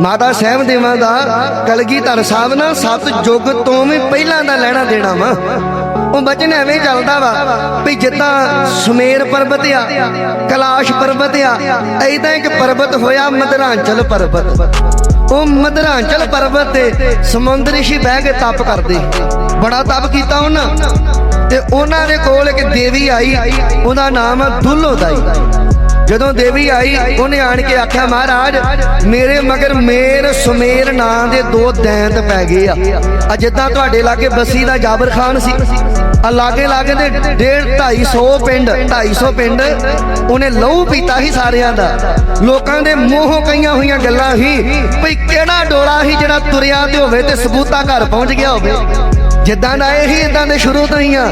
ਮਾਤਾ ਸਹਿਬ ਦੇਵਾਂ ਦਾ ਕਲਗੀਧਰ ਸਾਹਿਬ ਨਾਲ ਸਤ ਯੁੱਗ ਤੋਂ ਵੀ ਪਹਿਲਾਂ ਦਾ ਲੈਣਾ ਦੇਣਾ ਵਾ। ਉਹ ਬਚਨ ਐਵੇਂ ਚੱਲਦਾ ਵਾ ਵੀ ਜਿੱਦਾਂ ਸੁਮੇਰ ਪਰਬਤ ਆ, ਕਲਾਸ਼ ਪਰਬਤ ਆ ਐਦਾਂ ਇੱਕ ਪਰਬਤ ਹੋਇਆ ਮਦਰਾਂਚਲ ਪਰਬਤ। ਉਹ ਮਦਰਾਂਚਲ ਪਰਬਤ ਤੇ ਸਮੁੰਦਰ ਰਿਸ਼ੀ ਬਹਿ ਕੇ ਤਪ ਕਰਦੇ। ਬੜਾ ਤਪ ਕੀਤਾ ਉਹਨਾਂ। ਤੇ ਉਹਨਾਂ ਦੇ ਕੋਲ ਇੱਕ ਦੇਵੀ ਆਈ, ਉਹਦਾ ਨਾਮ ਹੈ ਦੁੱਲੋ ਦਾਈ ਜਦੋਂ ਦੇਵੀ ਆਈ, ਉਹਨੇ ਆਣ ਕੇ ਆਖਿਆ, ਮਹਾਰਾਜ, ਮੇਰੇ ਮਗਰ ਮੇਰ ਸੁਮੇਰ ਨਾਂ ਦੇ ਦੋ ਦੈਂਤ ਪੈ ਗਏ ਆ। ਆ ਜਿੱਦਾਂ ਤੁਹਾਡੇ ਲਾਗੇ ਬਸੀ ਦਾ ਜਾਬਰ ਖਾਨ ਸੀ। ਆ ਲਾਗੇ ਲਾਗੇ ਦੇ 1.5 250 ਪਿੰਡ 250 ਪਿੰਡ, ਉਹਨੇ ਲਹੂ ਪੀਤਾ ਹੀ ਸਾਰਿਆਂ ਦਾ। ਲੋਕਾਂ ਦੇ ਮੂੰਹੋਂ ਕਈਆਂ ਹੋਈਆਂ ਗੱਲਾਂ ਸੀ, ਭਈ ਕਿਹੜਾ ਡੋਲਾ ਹੀ ਜਿਹੜਾ ਤੁਰਿਆ ਤੇ ਹੋਵੇ ਤੇ ਸਬੂਤਾ ਘਰ ਪਹੁੰਚ ਗਿਆ ਹੋਵੇ? ਜਿੱਦਾਂ ਦਾ ਇਹ ਹੀ ਇਦਾਂ ਦੇ ਸ਼ੁਰੂ ਤੋਂ ਹੀ ਆ।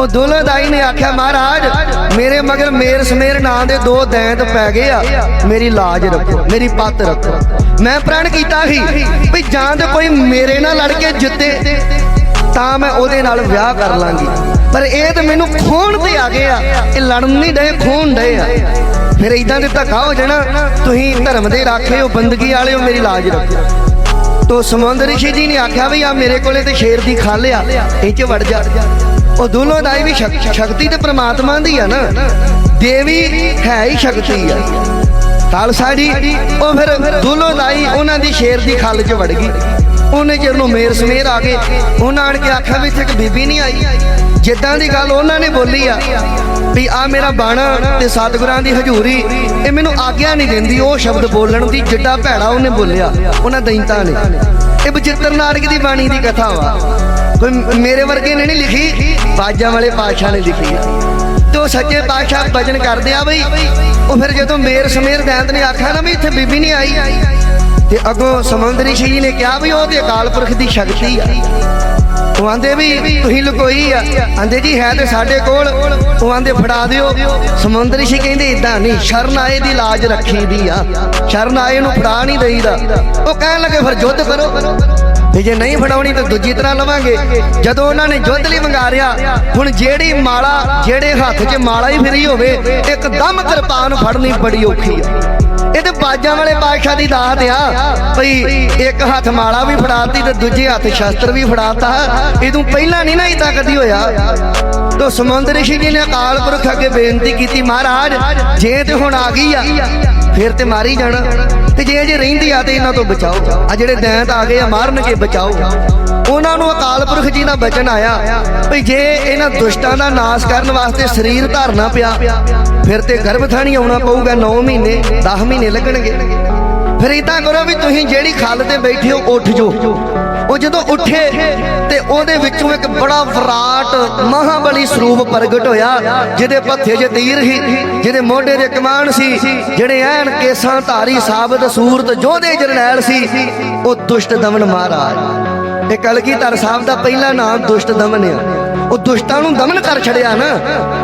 ਉਹ ਦੁਲਦਾਈ ਨੇ ਆਖਿਆ, ਮਹਾਰਾਜ, ਮੇਰੇ ਮਗਰ ਮੇਰ ਸਮੇਰ ਨਾਂ ਦੇ ਦੋ ਦੈਂਤ ਪੈ ਗਏ ਆ। ਮੇਰੀ ਲਾਜ ਰੱਖੋ, ਮੇਰੀ ਪੱਤ ਰੱਖੋ। ਮੈਂ ਪ੍ਰਣ ਕੀਤਾ ਸੀ ਵੀ ਜਾਂ ਤੇ ਕੋਈ ਮੇਰੇ ਨਾਲ ਲੜ ਕੇ ਜਿੱਤੇ, ਤਾਂ ਮੈਂ ਉਹਦੇ ਨਾਲ ਵਿਆਹ ਕਰ ਲਾਂਗੀ। ਪਰ ਇਹ ਤੇ ਮੈਨੂੰ ਖੋਣ ਤੇ ਆ ਗਏ ਆ। ਇਹ ਲੜਨ ਨਹੀਂ ਡਏ ਖੋਣ ਡਏ ਆ। ਫਿਰ ਇਦਾਂ ਦੇ ਧੱਕਾ ਹੋ ਜਾਣਾ, ਤੁਸੀਂ ਧਰਮ ਦੇ ਰਾਖੇ ਹੋ, ਬੰਦਗੀ ਵਾਲੇ ਹੋ, ਮੇਰੀ ਲਾਜ ਰੱਖੋ। ਤੋ ਸਮੁੰਦਰ ਰਿਸ਼ੀ ਜੀ ਨੇ ਆਖਿਆ ਵੀ ਆ ਮੇਰੇ ਕੋਲੇ ਤੇ ਸ਼ੇਰ ਦੀ ਖੱਲ ਆ, ਇਹ ਚ ਵੜ ਜਾ। ਉਹ ਦੋਨੋਂ ਦਾਈ ਵੀ ਸ਼ਕਤੀ ਤੇ ਪ੍ਰਮਾਤਮਾ ਦੀ ਆ ਨਾ। ਦੇਵੀ ਹੈ ਹੀ ਸ਼ਕਤੀ ਆ। ਖਾਲਸਾ ਜੀ, ਉਹ ਫਿਰ ਦੋਨੋਂ ਦਾਈ ਉਹਨਾਂ ਦੀ ਸ਼ੇਰ ਦੀ ਖੱਲ ਚ ਵੜ ਗਈ। ਉਹਨੇ ਜਦੋਂ ਮੇਰ ਸਮੇਰ ਆ ਗਏ। ਉਹਨਾਂ ਆਣ ਕੇ ਆਖਿਆ ਵੀ ਇੱਕ ਬੀਬੀ ਨਹੀਂ ਆਈ। ਜਿੱਦਾਂ ਦੀ ਗੱਲ ਉਹਨਾਂ ਨੇ ਬੋਲੀ ਆ, ਵੀ ਆ ਮੇਰਾ ਬਾਣਾ ਤੇ ਸਤਿਗੁਰਾਂ ਦੀ ਹਜ਼ੂਰੀ, ਇਹ ਮੈਨੂੰ ਆਗਿਆ ਨਹੀਂ ਦਿੰਦੀ। ਉਹ ਸ਼ਬਦ ਬੋਲਣ ਦੀ ਜਿੱਡਾ ਭੈੜਾ ਉਹਨੇ ਬੋਲਿਆ। ਉਹਨਾਂ ਦੈਂਤਾਂ ਨੇ। ਇਹ ਬਚਿੱਤਰ ਨਾਟਕ ਦੀ ਬਾਣੀ ਦੀ ਕਥਾ ਵਾ। ਮੇਰੇ ਵਰਗੇ ਨੇ ਨਹੀਂ ਲਿਖੀ। ਬਾਜਾਂ ਵਾਲੇ ਪਾਤਸ਼ਾਹ ਨੇ ਲਿਖੀ ਆ। ਤੇ ਉਹ ਸੱਚੇ ਪਾਤਸ਼ਾਹ ਭਜਨ ਕਰਦੇ ਆ ਬਈ। ਉਹ ਫਿਰ ਜਦੋਂ ਮੇਰ ਸਮੇਰ ਦੈਂਤ ਨੇ ਆਖਿਆ ਨਾ ਵੀ ਇੱਥੇ ਬੀਬੀ ਨਹੀਂ ਆਈ। ਤੇ ਅੱਗੋਂ ਸਮੁੰਦਰੀ ਸ਼ੀ ਨੇ ਕਿਹਾ ਵੀ ਉਹ ਤੇ ਅਕਾਲ ਪੁਰਖ ਦੀ ਸ਼ਕਤੀ ਆ। ਉਹ ਆਂਦੇ ਵੀ ਤੁਸੀਂ ਲੁਕੋਈ ਆ। ਆਂਦੇ ਜੀ, ਹੈ ਤੇ ਸਾਡੇ ਕੋਲ। ਉਹ ਆਂਦੇ, ਫੜਾ ਦਿਓ। ਸਮੁੰਦਰੀ ਸ਼ੀ ਕਹਿੰਦੇ ਇਦਾਂ ਨਹੀਂ ਸ਼ਰਨ ਆਏ ਦੀ ਲਾਜ ਰੱਖੀ ਦੀ ਆ। ਸ਼ਰਨ ਆਏ ਨੂੰ ਫੜਾ ਨਹੀਂ ਦੇਈਦਾ। ਉਹ ਕਹਿਣ ਲੱਗੇ, ਫਿਰ ਯੁੱਧ ਕਰੋ। ਤੇ ਜੇ ਨਹੀਂ ਫੜਾਉਣੀ ਤਾਂ ਦੂਜੀ ਤਰ੍ਹਾਂ ਲਵਾਂਗੇ। ਜਦੋਂ ਉਹਨਾਂ ਨੇ ਯੁੱਧ ਲਈ ਮੰਗਾਰਿਆ ਹੁਣ ਜਿਹੜੀ ਮਾਲਾ, ਜਿਹੜੇ ਹੱਥ 'ਚ ਮਾਲਾ ਹੀ ਫਰੀ ਹੋਵੇ, ਇੱਕਦਮ ਕਿਰਪਾਨ ਫੜਨੀ ਬੜੀ ਔਖੀ ਆ। ਇਹ ਤੇ ਬਾਜਾਂ ਵਾਲੇ ਬਾਦਸ਼ਾਹ ਦੀ ਦਾਤ ਆ। ਭਈ ਇੱਕ ਹੱਥ ਮਾਲਾ ਵੀ ਫੜਾਤੀ ਤੇ ਦੂਜੇ ਹੱਥ ਸ਼ਸਤਰ ਵੀ ਫੜਾਤਾ। ਇਹਦੋਂ ਪਹਿਲਾਂ ਨਹੀਂ ਨਾ ਇਦਾਂ ਕਦੀ ਹੋਇਆ। ਤੋ ਸਮੁੰਦਰ ਰਿਸ਼ੀ ਜੀ ਨੇ ਅਕਾਲ ਪੁਰਖ ਅੱਗੇ ਬੇਨਤੀ ਕੀਤੀ, ਮਹਾਰਾਜ, ਜੇ ਤੇ ਹੁਣ ਆ ਗਈ ਆ ਫਿਰ ਤੇ ਮਾਰੀ ਜਾਣਾ। ਤੇ ਜੇ ਜੇ ਰਹਿੰਦੀ ਆ ਤੇ ਇਹਨਾਂ ਤੋਂ ਬਚਾਓ। ਆ ਜਿਹੜੇ ਦੈਂਤ ਆ ਗਏ ਆ ਮਾਰਨ ਕੇ ਬਚਾਓ। ਉਹਨਾਂ ਨੂੰ ਅਕਾਲ ਪੁਰਖ ਜੀ ਦਾ ਬਚਨ ਆਇਆ ਭਈ ਜੇ ਇਹਨਾਂ ਦੁਸ਼ਟਾਂ ਦਾ ਨਾਸ਼ ਕਰਨ ਵਾਸਤੇ ਸਰੀਰ ਧਾਰਨਾ ਪਿਆ, ਫਿਰ ਤੇ ਗਰਭਥਾਣੀ ਆਉਣਾ ਪਊਗਾ 9 ਮਹੀਨੇ 10 ਮਹੀਨੇ ਲੱਗਣਗੇ। ਫਿਰ ਇਦਾਂ ਕਰੋ ਵੀ ਤੁਸੀਂ ਜਿਹੜੀ ਖੱਲ ਤੇ ਬੈਠੇ ਹੋ, ਉੱਠ ਜਾਓ। ਉਹ ਜਦੋਂ ਉੱਠੇ ਤੇ ਉਹਦੇ ਵਿੱਚੋਂ ਇੱਕ ਬੜਾ ਵਿਰਾਟ ਮਹਾਬਲੀ ਸਰੂਪ ਪ੍ਰਗਟ ਹੋਇਆ, ਜਿਹਦੇ ਪੱਥੇ 'ਚ ਤੀਰ ਸੀ, ਜਿਹਦੇ ਮੋਢੇ 'ਤੇ ਕਮਾਨ ਸੀ, ਜਿਹੜੇ ਐਨ ਕੇਸਾਂ ਧਾਰੀ ਸਾਬਤ ਸੂਰਤ ਜੋਧੇ ਜਰਨੈਲ ਸੀ, ਉਹ ਦੁਸ਼ਟ ਦਮਨ ਮਹਾਰਾਜ। ਇਹ ਕਲਗੀਧਰ ਸਾਹਿਬ ਦਾ ਪਹਿਲਾ ਨਾਮ ਦੁਸ਼ਟ ਦਮਨ ਆ। ਉਹ ਦੁਸ਼ਟਾਂ ਨੂੰ ਦਮਨ ਕਰ ਛੜਿਆ ਨਾ,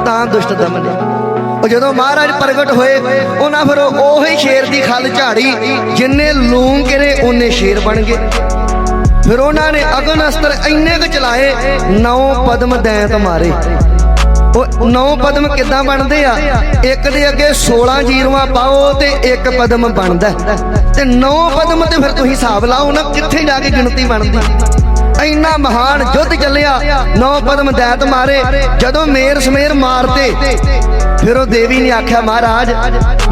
ਤਾਂ ਦੁਸ਼ਟ ਦਮਨ ਆ। ਉਹ ਜਦੋਂ ਮਹਾਰਾਜ ਪ੍ਰਗਟ ਹੋਏ, ਉਹਨਾਂ ਫਿਰ ਉਹੀ ਸ਼ੇਰ ਦੀ ਖੱਲ ਝਾੜੀ, ਜਿੰਨੇ ਲੂੰ ਕਰੇ ਉਹਨੇ ਸ਼ੇਰ ਬਣ ਗਏ। ਫਿਰ ਉਹਨਾਂ ਨੇ ਅਗਨ ਅਸਤਰ ਇੰਨੇ ਕੁ ਚਲਾਏ, ਨੌ ਪਦਮ ਦੈਂਤ ਮਾਰੇ। ਉਹ ਨੌ ਪਦਮ ਕਿੱਦਾਂ ਬਣਦੇ ਆ? ਇੱਕ ਦੇ ਅੱਗੇ 16 ਜੀਰਵਾ ਪਾਓ ਤੇ ਇੱਕ ਪਦਮ ਬਣਦਾ। ਤੇ ਨੌ ਪਦਮ ਤੇ ਫਿਰ ਤੁਸੀਂ ਹਿਸਾਬ ਲਾਓ ਨਾ ਕਿੱਥੇ ਜਾ ਕੇ ਗਿਣਤੀ ਬਣਦੀ। ਇੰਨਾ ਮਹਾਨ ਯੁੱਧ ਚੱਲਿਆ, ਨੌ ਪਦਮ ਦੈਤ ਮਾਰੇ। ਜਦੋਂ ਮੇਰ ਸਮੇਰ ਮਾਰਤੇ ਫਿਰ ਉਹ ਦੇਵੀ ਨੇ ਆਖਿਆ, ਮਹਾਰਾਜ,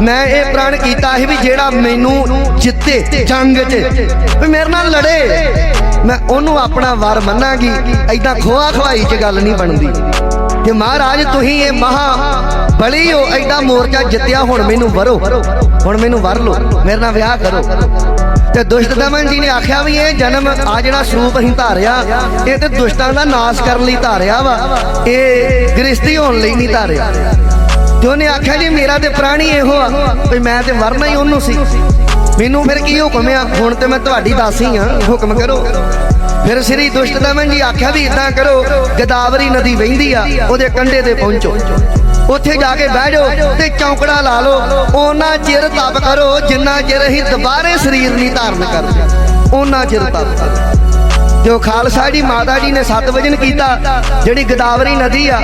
ਮੈਂ ਇਹ ਪ੍ਰਣ ਕੀਤਾ ਸੀ ਵੀ ਜਿਹੜਾ ਮੈਨੂੰ ਜਿੱਤੇ ਜੰਗ 'ਚ, ਵੀ ਮੇਰੇ ਨਾਲ ਲੜੇ। ਮੈਂ ਉਹਨੂੰ ਆਪਣਾ ਵਰ ਮੰਨਾਂਗੀ। ਐਦਾਂ ਖੋਆ ਖਵਾਈ 'ਚ ਗੱਲ ਨਹੀਂ ਬਣਦੀ। ਕਿ ਮਹਾਰਾਜ, ਤੁਸੀਂ ਇਹ ਮਹਾ ਬਲੀ ਹੋ ਐਡਾ ਮੋਰਚਾ ਜਿੱਤਿਆ, ਹੁਣ ਮੈਨੂੰ ਵਰੋ। ਹੁਣ ਮੈਨੂੰ ਵਰ ਲਓ, ਮੇਰੇ ਨਾਲ ਵਿਆਹ ਕਰੋ। ਤੇ ਦੁਸ਼ਟ ਦਮਨ ਜੀ ਨੇ ਆਖਿਆ ਵੀ ਇਹ ਜਨਮ ਆ ਜਿਹੜਾ ਸਰੂਪ ਅਸੀਂ ਧਾਰਿਆ, ਇਹ ਤੇ ਦੁਸ਼ਟਾਂ ਦਾ ਨਾਸ਼ ਕਰਨ ਲਈ ਧਾਰਿਆ ਵਾ। ਇਹ ਗ੍ਰਸਤੀ ਹੋਣ ਲਈ ਨਹੀਂ ਧਾਰਿਆ। ਤੇ ਉਹਨੇ ਆਖਿਆ ਜੀ, ਮੇਰਾ ਤੇ ਪ੍ਰਾਣੀ ਇਹੋ ਆ, ਵੀ ਮੈਂ ਤੇ ਵਰਨਾ ਹੀ ਉਹਨੂੰ ਸੀ। ਮੈਨੂੰ ਫਿਰ ਕੀ ਹੁਕਮ ਆ? ਹੁਣ ਤੇ ਮੈਂ ਤੁਹਾਡੀ ਦਾਸੀ ਆ, ਹੁਕਮ ਕਰੋ। ਫਿਰ ਸ੍ਰੀ ਦੁਸ਼ਟ ਦਮਨ ਜੀ ਆਖਿਆ ਵੀ ਇਦਾਂ ਕਰੋ, ਗਦਾਵਰੀ ਨਦੀ ਵਹਿੰਦੀ ਆ, ਉਹਦੇ ਕੰਢੇ ਤੇ ਪਹੁੰਚੋ। ਉੱਥੇ ਜਾ ਕੇ ਬਹਿ ਜਾਓ ਤੇ ਚੌਂਕੜਾ ਲਾ ਲਓ। ਉਹਨਾਂ ਚਿਰ ਤਪ ਕਰੋ, ਜਿੰਨਾ ਚਿਰ ਅਸੀਂ ਦੁਬਾਰੇ ਸਰੀਰ ਨਹੀਂ ਧਾਰਨ ਕਰਦੇ। ਉਹਨਾਂ ਚਿਰ ਤਪ ਕਰੋ। ਜੋ ਖਾਲਸਾ ਜੀ ਮਾਤਾ ਜੀ ਨੇ ਸੱਤ ਵਜਨ ਕੀਤਾ, ਜਿਹੜੀ ਗਦਾਵਰੀ ਨਦੀ ਆ,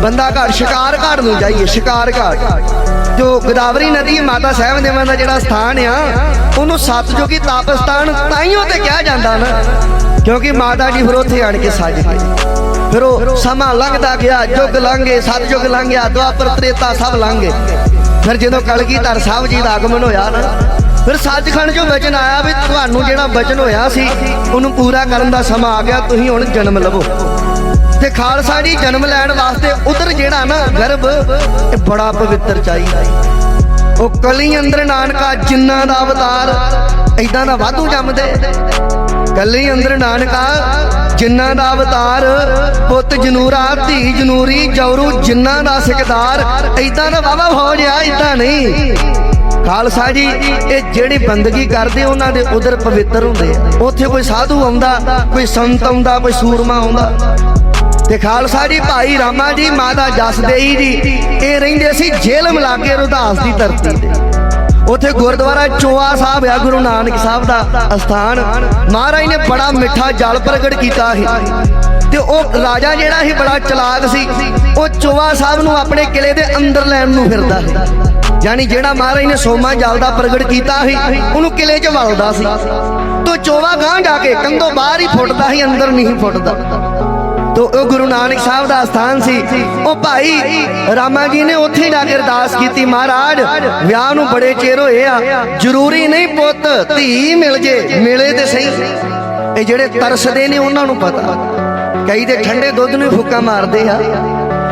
ਬੰਦਾ ਘਾਟ ਸ਼ਿਕਾਰ ਘਾਟ ਨੂੰ ਜਾਈਏ, ਸ਼ਿਕਾਰ ਘਾਟ ਜੋ ਗਦਾਵਰੀ ਨਦੀ ਮਾਤਾ ਸਾਹਿਬ ਦੇਵਾਂ ਦਾ ਜਿਹੜਾ ਸਥਾਨ ਆ, ਉਹਨੂੰ ਸਤਜੋਗੀ ਤਾਪਸਥਾਨ ਤਾਈਓ ਤੇ ਕਿਹਾ ਜਾਂਦਾ ਨਾ, ਕਿਉਂਕਿ ਮਾਤਾ ਜੀ ਫਿਰ ਉੱਥੇ ਆਣ ਕੇ ਸੱਜ ਫਿਰ ਉਹ ਸਮਾਂ ਲੰਘਦਾ ਗਿਆ ਯੁੱਗ ਲੰਘੇ ਸਤਜੁਗ ਲੰਘਿਆ, ਦੁਆਪਰ ਤ੍ਰੇਤਾ ਸਭ ਲੰਘੇ। ਫਿਰ ਜਦੋਂ ਕਲਗੀਧਰ ਸਾਹਿਬ ਜੀ ਦਾ ਆਗਮਨ ਹੋਇਆ ਨਾ ਫਿਰ ਸੱਚਖੰਡ ਚੋਂ ਵਚਨ ਆਇਆ ਵੀ ਤੁਹਾਨੂੰ ਜਿਹੜਾ ਵਚਨ ਹੋਇਆ ਸੀ, ਉਹਨੂੰ ਪੂਰਾ ਕਰਨ ਦਾ ਸਮਾਂ ਆ ਗਿਆ, ਤੁਸੀਂ ਹੁਣ ਜਨਮ ਲਵੋ। ਤੇ ਖਾਲਸਾ ਜੀ ਜਨਮ ਲੈਣ ਵਾਸਤੇ ਉਧਰ ਜਿਹੜਾ ਨਾ ਗਰਭ, ਇਹ ਬੜਾ ਪਵਿੱਤਰ ਚਾਹੀਦਾ ਉਹ ਕਲੀ ਅੰਦਰ ਨਾਨਕਾ ਜਿੰਨਾ ਦਾ ਅਵਤਾਰ ਐਦਾਂ ਦਾ ਵਾਧੂ ਜੰਮਦੇ। ਕਲੀ ਅੰਦਰ ਨਾਨਕਾ ਜਿੰਨਾ ਦਾ ਅਵਤਾਰ, ਪੁੱਤ ਜਨੂਰਾ, ਧੀ ਜਨੂਰੀ, ਜੌਰੂ ਜਿੰਨਾ ਦਾ ਸਿਕਦਾਰ ਐਦਾਂ ਦਾ ਵਾਵਾ ਹੋ ਜਾ ਐਦਾਂ ਨਹੀਂ। ਖਾਲਸਾ ਜੀ, ਇਹ ਜਿਹੜੀ ਬੰਦਗੀ ਕਰਦੇ ਉਹਨਾਂ ਦੇ ਉਧਰ ਪਵਿੱਤਰ ਹੁੰਦੇ ਆ। ਉੱਥੇ ਕੋਈ ਸਾਧੂ ਆਉਂਦਾ, ਕੋਈ ਸੰਤ ਆਉਂਦਾ, ਕੋਈ ਸੂਰਮਾ ਆਉਂਦਾ। ਤੇ ਖਾਲਸਾ ਜੀ, ਭਾਈ ਰਾਮਾ ਜੀ, ਮਾਤਾ ਜਸਦੇਈ ਜੀ, ਇਹ ਰਹਿੰਦੇ ਸੀ ਜੇਲ੍ਹ ਲਾਗੇ ਰੁਦਾਸ ਦੀ ਧਰਤੀ ਤੇ। ਉੱਥੇ ਗੁਰਦੁਆਰਾ ਚੋਆ ਸਾਹਿਬ ਆ, ਗੁਰੂ ਨਾਨਕ ਸਾਹਿਬ ਦਾ ਅਸਥਾਨ। ਮਹਾਰਾਜ ਨੇ ਬੜਾ ਮਿੱਠਾ ਜਲ ਪ੍ਰਗਟ ਕੀਤਾ ਸੀ। ਤੇ ਉਹ ਰਾਜਾ ਜਿਹੜਾ ਸੀ ਬੜਾ ਚਲਾਕ ਸੀ। ਉਹ ਚੋਵਾ ਸਾਹਿਬ ਨੂੰ ਆਪਣੇ ਕਿਲੇ ਦੇ ਅੰਦਰ ਲੈਣ ਨੂੰ ਫਿਰਦਾ ਸੀ। ਯਾਨੀ ਜਿਹੜਾ ਮਹਾਰਾਜ ਨੇ ਸੋਮਾ ਜਲ ਦਾ ਪ੍ਰਗਟ ਕੀਤਾ ਸੀ, ਉਹਨੂੰ ਕਿਲੇ 'ਚ ਵਲਦਾ ਸੀ। ਤੋ ਚੋਵਾ ਗਾਂ ਜਾ ਕੇ ਕੰਧੋਂ ਬਾਹਰ ਹੀ ਫੁੱਟਦਾ ਸੀ, ਅੰਦਰ ਨਹੀਂ ਫੁੱਟਦਾ। ਤੋ ਉਹ ਗੁਰੂ ਨਾਨਕ ਸਾਹਿਬ ਦਾ ਸਥਾਨ ਸੀ। ਉਹ ਭਾਈ ਰਾਮਾ ਜੀ ਨੇ ਉੱਥੇ ਜਾ ਕੇ ਅਰਦਾਸ ਕੀਤੀ, ਮਹਾਰਾਜ, ਵਿਆਹ ਨੂੰ ਬੜੇ ਚਿਰ ਹੋਏ ਆ। ਜ਼ਰੂਰੀ ਨਹੀਂ ਪੁੱਤ, ਧੀ ਮਿਲ ਜੇ, ਮਿਲੇ ਤੇ ਸਹੀ। ਇਹ ਜਿਹੜੇ ਤਰਸਦੇ ਨੇ ਉਹਨਾਂ ਨੂੰ ਪਤਾ। ਕਈ ਤੇ ਠੰਡੇ ਦੁੱਧ ਨੂੰ ਫੁੱਕਾ ਮਾਰਦੇ ਆ।